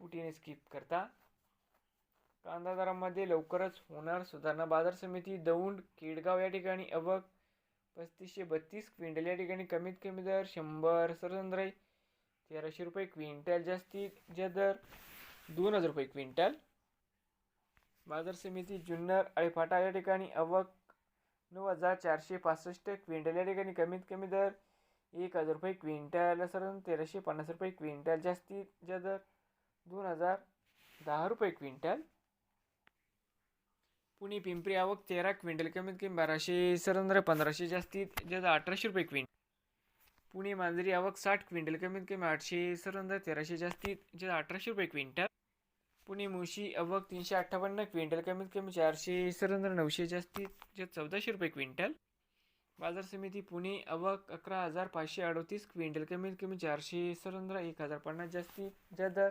कुठेने skip करता? कांदा दरामध्ये लवकरच होणार सुधारणा. बाजार समिती दौंड केडगाव या ठिकाणी अवक पस्तीसशे बत्तीस क्विंटल या ठिकाणी कमीत कमी दर शंभर सरसंद्रे तेराशे रुपये क्विंटल जास्तीत जे दर दोन हजार रुपये क्विंटल. बाजार समिती जुन्नर अळेफाटा या ठिकाणी अवक नऊ हजार चारशे पासष्ट क्विंटल या ठिकाणी कमीत कमी दर एक हजार रुपये क्विंटल सर तेराशे पन्नास रुपये क्विंटल जास्तीत जे दर दोन हजार दहा रुपये क्विंटल. पुणे पिंपरी आवक तेरा क्विंटल कमीत कमी बाराशे सरंद्र पंधराशे जास्तीत जास्त अठराशे रुपये क्विंटल. पुणे मांजरी आवक साठ क्विंटल कमीत कमी आठशे सरंद्र तेराशे जास्तीत जास्त अठराशे रुपये क्विंटल. पुणे मुशी आवक तीनशे अठ्ठावन्न क्विंटल कमीत कमी चारशे सरंद्र नऊशे जास्तीत जास्त चौदाशे रुपये क्विंटल. बाजार समिती पुणे आवक अकरा हजार पाचशे अडतीस क्विंटल कमीत कमी चारशे सरंद्र एक हजार पन्नास जास्तीत जास्त दर